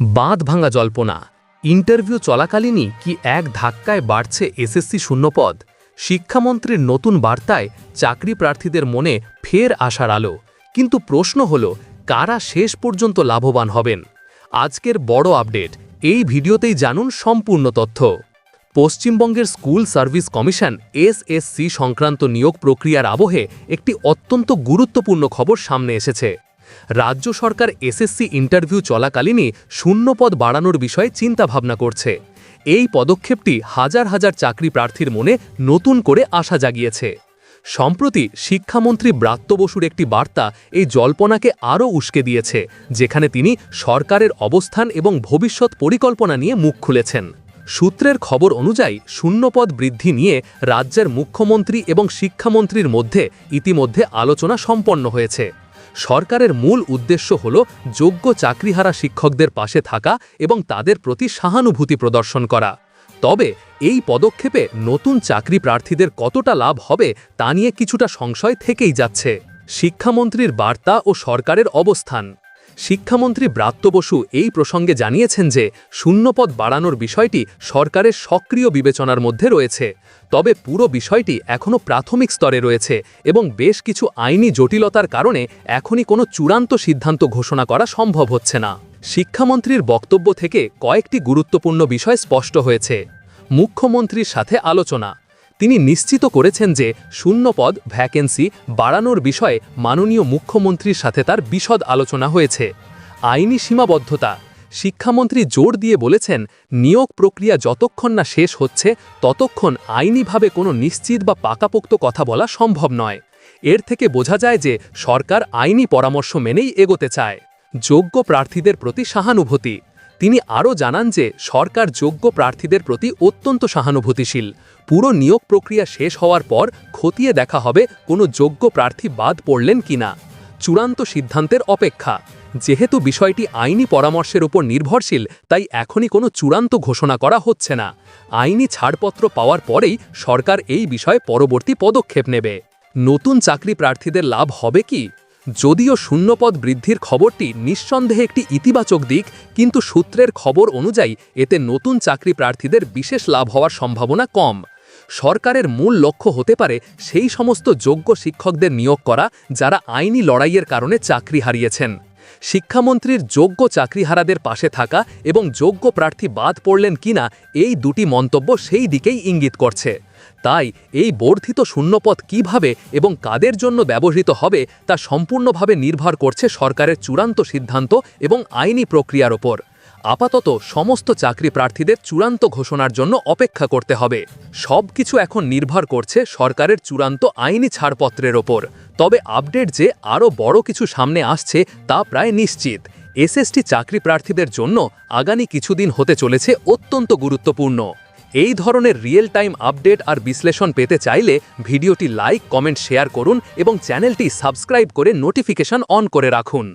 বাঁধ ভাঙা জল্পনা। ইন্টারভিউ চলাকালীনই কি এক ধাক্কায় বাড়ছে এসএসসি শূন্যপদ? শিক্ষামন্ত্রীর নতুন বার্তায় চাকরি প্রার্থীদের মনে ফের আসার আলো। কিন্তু প্রশ্ন হল, কারা শেষ পর্যন্ত লাভবান হবেন? আজকের বড় আপডেট, এই ভিডিওতেই জানুন সম্পূর্ণ তথ্য। পশ্চিমবঙ্গের স্কুল সার্ভিস কমিশন এসএসসি সংক্রান্ত নিয়োগ প্রক্রিয়ার আবহে একটি অত্যন্ত গুরুত্বপূর্ণ খবর সামনে এসেছে। রাজ্য সরকার এসএসসি ইন্টারভিউ চলাকালীনই শূন্যপদ বাড়ানোর বিষয়ে চিন্তাভাবনা করছে। এই পদক্ষেপটি হাজার হাজার চাকরি প্রার্থীর মনে নতুন করে আশা জাগিয়েছে। সম্প্রতি শিক্ষামন্ত্রী ব্রাত্য বসুর একটি বার্তা এই জল্পনাকে আরও উস্কে দিয়েছে, যেখানে তিনি সরকারের অবস্থান এবং ভবিষ্যৎ পরিকল্পনা নিয়ে মুখ খুলেছেন। সূত্রের খবর অনুযায়ী শূন্যপদ বৃদ্ধি নিয়ে রাজ্যের মুখ্যমন্ত্রী এবং শিক্ষামন্ত্রীর মধ্যে ইতিমধ্যে আলোচনা সম্পন্ন হয়েছে। সরকারের মূল উদ্দেশ্য হল যোগ্য চাকরিহারা শিক্ষকদের পাশে থাকা এবং তাদের প্রতি সহানুভূতি প্রদর্শন করা। তবে এই পদক্ষেপে নতুন চাকরি প্রার্থীদের কতটা লাভ হবে তা নিয়ে কিছুটা সংশয় থেকেই যাচ্ছে। শিক্ষামন্ত্রীর বার্তা ও সরকারের অবস্থান। শিক্ষামন্ত্রী ব্রাত্য বসু এই প্রসঙ্গে জানিয়েছেন যে, শূন্যপদ বাড়ানোর বিষয়টি সরকারের সক্রিয় বিবেচনার মধ্যে রয়েছে। তবে পুরো বিষয়টি এখনও প্রাথমিক স্তরে রয়েছে এবং বেশ কিছু আইনি জটিলতার কারণে এখনই কোনো চূড়ান্ত সিদ্ধান্ত ঘোষণা করা সম্ভব হচ্ছে না। শিক্ষামন্ত্রীর বক্তব্য থেকে কয়েকটি গুরুত্বপূর্ণ বিষয় স্পষ্ট হয়েছে। মুখ্যমন্ত্রীর সাথে আলোচনা। তিনি নিশ্চিত করেছেন যে শূন্যপদ, ভ্যাকেন্সি বাড়ানোর বিষয়ে মাননীয় মুখ্যমন্ত্রীর সাথে তার বিশদ আলোচনা হয়েছে। আইনি সীমাবদ্ধতা, শিক্ষামন্ত্রী জোর দিয়ে বলেছেন, নিয়োগ প্রক্রিয়া যতক্ষণ না শেষ হচ্ছে, ততক্ষণ আইনিভাবে কোনো নিশ্চিত বা পাকাপোক্ত কথা বলা সম্ভব নয়। এর থেকে বোঝা যায় যে সরকার আইনি পরামর্শ মেনেই এগোতে চায়। যোগ্য প্রার্থীদের প্রতি সহানুভূতি। তিনি আরও জানান যে, সরকার যোগ্য প্রার্থীদের প্রতি অত্যন্ত সহানুভূতিশীল। পুরো নিয়োগ প্রক্রিয়া শেষ হওয়ার পর খতিয়ে দেখা হবে কোনো যোগ্য প্রার্থী বাদ পড়লেন কিনা চূড়ান্ত সিদ্ধান্তের অপেক্ষা। যেহেতু বিষয়টি আইনি পরামর্শের উপর নির্ভরশীল, তাই এখনই কোনো চূড়ান্ত ঘোষণা করা হচ্ছে না। আইনি ছাড়পত্র পাওয়ার পরেই সরকার এই বিষয়ে পরবর্তী পদক্ষেপ নেবে। নতুন চাকরি প্রার্থীদের লাভ হবে কি? যদিও শূন্যপদ বৃদ্ধির খবরটি নিঃসন্দেহে একটি ইতিবাচক দিক, কিন্তু সূত্রের খবর অনুযায়ী এতে নতুন চাকরি প্রার্থীদের বিশেষ লাভ হওয়ার সম্ভাবনা কম। সরকারের মূল লক্ষ্য হতে পারে সেই সমস্ত যোগ্য শিক্ষকদের নিয়োগ করা যারা আইনি লড়াইয়ের কারণে চাকরি হারিয়েছেন। শিক্ষামন্ত্রীর যোগ্য চাকরিহারাদের পাশে থাকা এবং যোগ্য প্রার্থী বাদ পড়লেন কিনা এই দুটি মন্তব্য সেই দিকেই ইঙ্গিত করছে। তাই এই বর্ধিত শূন্যপথ কীভাবে এবং কাদের জন্য ব্যবহৃত হবে তা সম্পূর্ণভাবে নির্ভর করছে সরকারের চূড়ান্ত সিদ্ধান্ত এবং আইনি প্রক্রিয়ার ওপর। আপাতত সমস্ত চাকরি প্রার্থীদের চূড়ান্ত ঘোষণার জন্য অপেক্ষা করতে হবে। সব কিছু এখন নির্ভর করছে সরকারের চূড়ান্ত আইনি ছাড়পত্রের ওপর। তবে আপডেট যে আরও বড় কিছু সামনে আসছে তা প্রায় নিশ্চিত। এসএসটি চাকরি প্রার্থীদের জন্য আগামী কিছুদিন হতে চলেছে অত্যন্ত গুরুত্বপূর্ণ। এই ধরনের রিয়েল টাইম আপডেট আর বিশ্লেষণ পেতে চাইলে ভিডিওটি লাইক কমেন্ট শেয়ার করুন এবং চ্যানেলটি সাবস্ক্রাইব করে নোটিফিকেশন অন করে রাখুন।